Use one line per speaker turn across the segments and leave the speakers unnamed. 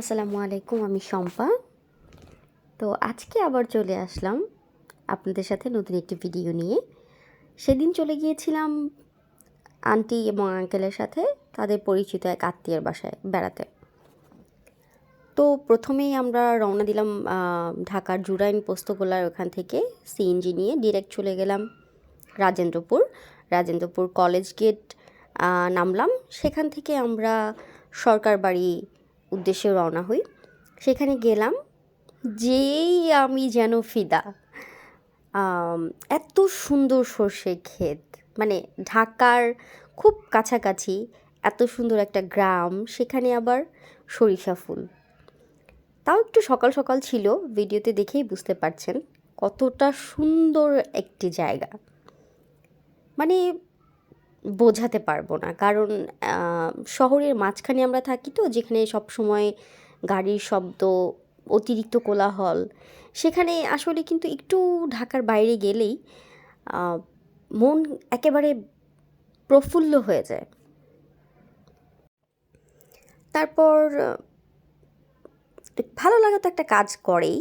আসসালামু আলাইকুম, আমি শম্পা। তো আজকে আবার চলে আসলাম আপনাদের সাথে নতুন একটি ভিডিও নিয়ে। সেদিন চলে গিয়েছিলাম আন্টি এবং আঙ্কেলের সাথে, তাদের পরিচিত এক আত্মীয়ের বাসায় বেড়াতে। তো প্রথমেই আমরা রওনা দিলাম ঢাকার জুরাইন পোস্তগোলার ওখান থেকে সিএনজি নিয়ে ডিরেক্ট চলে গেলাম রাজেন্দ্রপুর। রাজেন্দ্রপুর কলেজ গেট নামলাম। সেখান থেকে আমরা সরকার বাড়ি উদ্দেশ্যে রওনা হই। সেখানে গেলাম যেই আমি যেন ফিদা। এত সুন্দর সর্ষে ক্ষেত। মানে ঢাকার খুব কাছাকাছি এত সুন্দর একটা গ্রাম, সেখানে আবার সরিষা ফুল। তাও একটু সকাল সকাল ছিল, ভিডিওতে দেখেই বুঝতে পারছেন কতটা সুন্দর একটি জায়গা। মানে বোঝাতে পারব না। কারণ শহরের মাঝখানে আমরা থাকি তো, যেখানে সব সময় গাড়ির শব্দ, অতিরিক্ত কোলাহল, সেখানে আসলে কিন্তু একটু ঢাকার বাইরে গেলেই মন একেবারে প্রফুল্ল হয়ে যায়। তারপর, ভালো লাগা তো একটা কাজ করেই।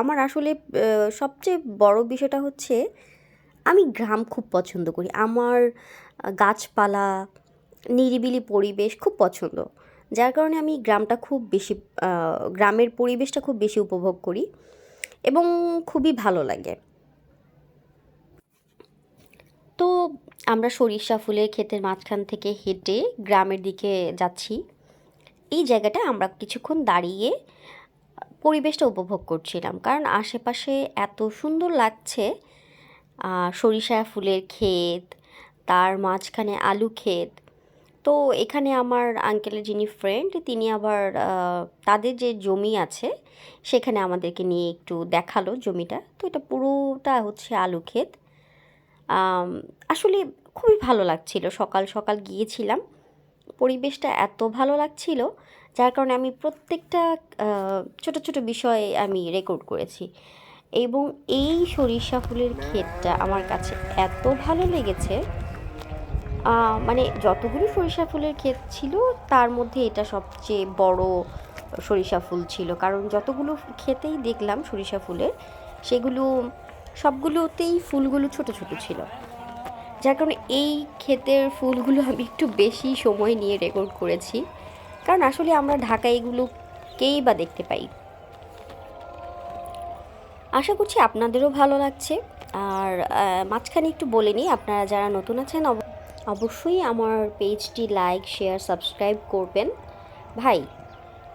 আমার আসলে সবচেয়ে বড় বিষয়টা হচ্ছে আমি গ্রাম খুব পছন্দ করি। আমার গাছপালা, নিরিবিলি পরিবেশ খুব পছন্দ। যার কারণে আমি গ্রামটা খুব বেশি গ্রামের পরিবেশটা খুব বেশি উপভোগ করি এবং খুবই ভালো লাগে। তো আমরা সরিষা ফুলের ক্ষেতের মাঝখান থেকে হেঁটে গ্রামের দিকে যাচ্ছি। এই জায়গাটা আমরা কিছুক্ষণ দাঁড়িয়ে পরিবেশটা উপভোগ করছিলাম। কারণ আশেপাশে এত সুন্দর লাগছে সরিষা ফুলের ক্ষেত, তার মাঝখানে আলু ক্ষেত। তো এখানে আমার আঙ্কেলের যিনি ফ্রেন্ড তিনি আবার তাদের যে জমি আছে, সেখানে আমাদেরকে নিয়ে একটু দেখাল জমিটা। তো এটা পুরোটা হচ্ছে আলু ক্ষেত। আসলে খুবই ভালো লাগছিল। সকাল সকাল গিয়েছিলাম। পরিবেশটা এত ভালো লাগছিল, যার কারণে আমি প্রত্যেকটা ছোট ছোট বিষয় আমি রেকর্ড করেছি। এবং এই সরিষা ফুলের ক্ষেতটা আমার কাছে এত ভালো লেগেছে। মানে যতগুলো সরিষা ফুলের ক্ষেত ছিল, তার মধ্যে এটা সবচেয়ে বড় সরিষা ফুল ছিল। কারণ যতগুলো ক্ষেতেই দেখলাম সরিষা ফুলের, সেগুলো, সবগুলোতেই ফুলগুলো ছোট ছোট ছিল। যার কারণে এই ক্ষেতের ফুলগুলো আমি একটু বেশি সময় নিয়ে রেকর্ড করেছি। কারণ আসলে আমরা ঢাকায় এগুলোকেই বা দেখতে পাই। আশা করছি আপনাদেরও ভালো লাগছে। আর মাঝখানে একটু বলে নিই, আপনারা যারা নতুন আছেন, অব- অবশ্যই আমার পেজটি লাইক, শেয়ার, সাবস্ক্রাইব করবেন। ভাই,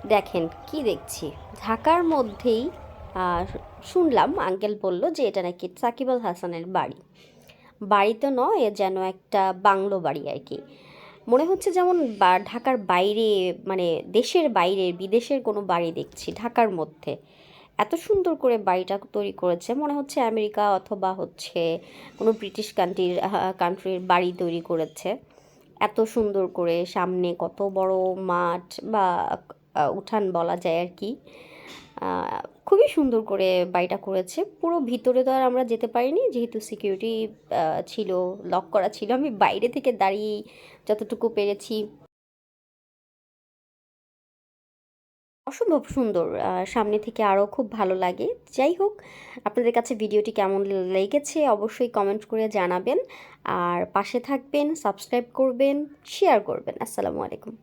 দেখেন কি দেখছি। ঢাকার মধ্যেই শুনলাম, আঙ্কেল বলল যে এটা নাকি সাকিব আল হাসানের বাড়ি। বাড়ি তো নয় যেন একটা বাংলো বাড়ি আর কি। মনে হচ্ছে যেমন ঢাকার বাইরে মানে দেশের বাইরে, বিদেশের কোনো বাড়ি দেখছি, ঢাকার মধ্যে। এত সুন্দর করে বাড়িটা তৈরি করেছে। মনে হচ্ছে আমেরিকা অথবা হচ্ছে কোনো ব্রিটিশ কান্ট্রির কান্ট্রির বাড়ি তৈরি করেছে। এত সুন্দর করে সামনে কত বড় মাঠ বা উঠান বলা যায় আর কি। খুবই সুন্দর করে বাড়িটা করেছে। পুরো ভিতরে তো আর আমরা যেতে পারিনি, যেহেতু সিকিউরিটি ছিল লক করা ছিল। আমি বাইরে থেকে দাঁড়িয়ে যতটুকু পেরেছি অসম্ভব সুন্দর। সামনে থেকে আরও খুব ভালো লাগে। যাই হোক, আপনাদের কাছে ভিডিওটি কেমন লেগেছে অবশ্যই কমেন্ট করে জানাবেন। আর পাশে থাকবেন সাবস্ক্রাইব করবেন শেয়ার করবেন। আসসালামু আলাইকুম।